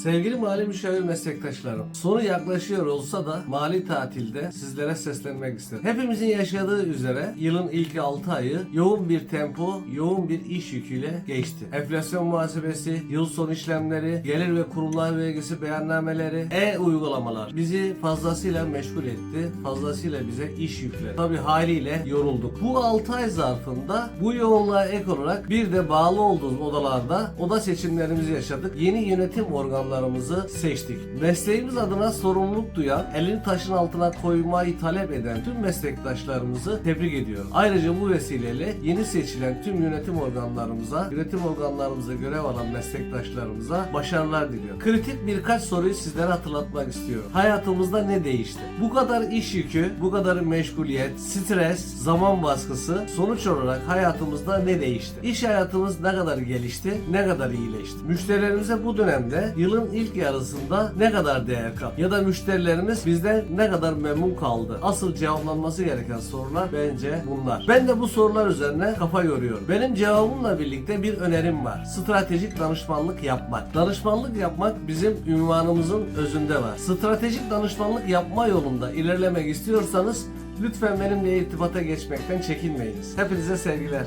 Sevgili mali müşavir meslektaşlarım, sonu yaklaşıyor olsa da mali tatilde sizlere seslenmek istedim. Hepimizin yaşadığı üzere yılın ilk 6 ayı yoğun bir tempo, yoğun bir iş yüküyle geçti. Enflasyon muhasebesi, yıl son işlemleri, gelir ve kurumlar vergisi beyannameleri, e-uygulamalar bizi fazlasıyla meşgul etti, fazlasıyla bize iş yükledi. Tabi haliyle yorulduk. Bu 6 ay zarfında bu yoğunluğa ek olarak bir de bağlı olduğumuz odalarda oda seçimlerimizi yaşadık. Yeni yönetim organlarımızı seçtik. Mesleğimiz adına sorumluluk duyan, elini taşın altına koymayı talep eden tüm meslektaşlarımızı tebrik ediyorum. Ayrıca bu vesileyle yeni seçilen tüm yönetim organlarımıza, yönetim organlarımıza görev alan meslektaşlarımıza başarılar diliyorum. Kritik birkaç soruyu sizlere hatırlatmak istiyorum. Hayatımızda ne değişti? Bu kadar iş yükü, bu kadar meşguliyet, stres, zaman baskısı sonuç olarak hayatımızda ne değişti? İş hayatımız ne kadar gelişti, ne kadar iyileşti? Müşterilerimize bu dönemde yılın ilk yarısında ne kadar değer kat? Ya da müşterilerimiz bizden ne kadar memnun kaldı? Asıl cevaplanması gereken sorular bence bunlar. Ben de bu sorular üzerine kafa yoruyorum. Benim cevabımla birlikte bir önerim var. Stratejik danışmanlık yapmak. Danışmanlık yapmak bizim ünvanımızın özünde var. Stratejik danışmanlık yapma yolunda ilerlemek istiyorsanız lütfen benimle irtibata geçmekten çekinmeyiniz. Hepinize sevgiler.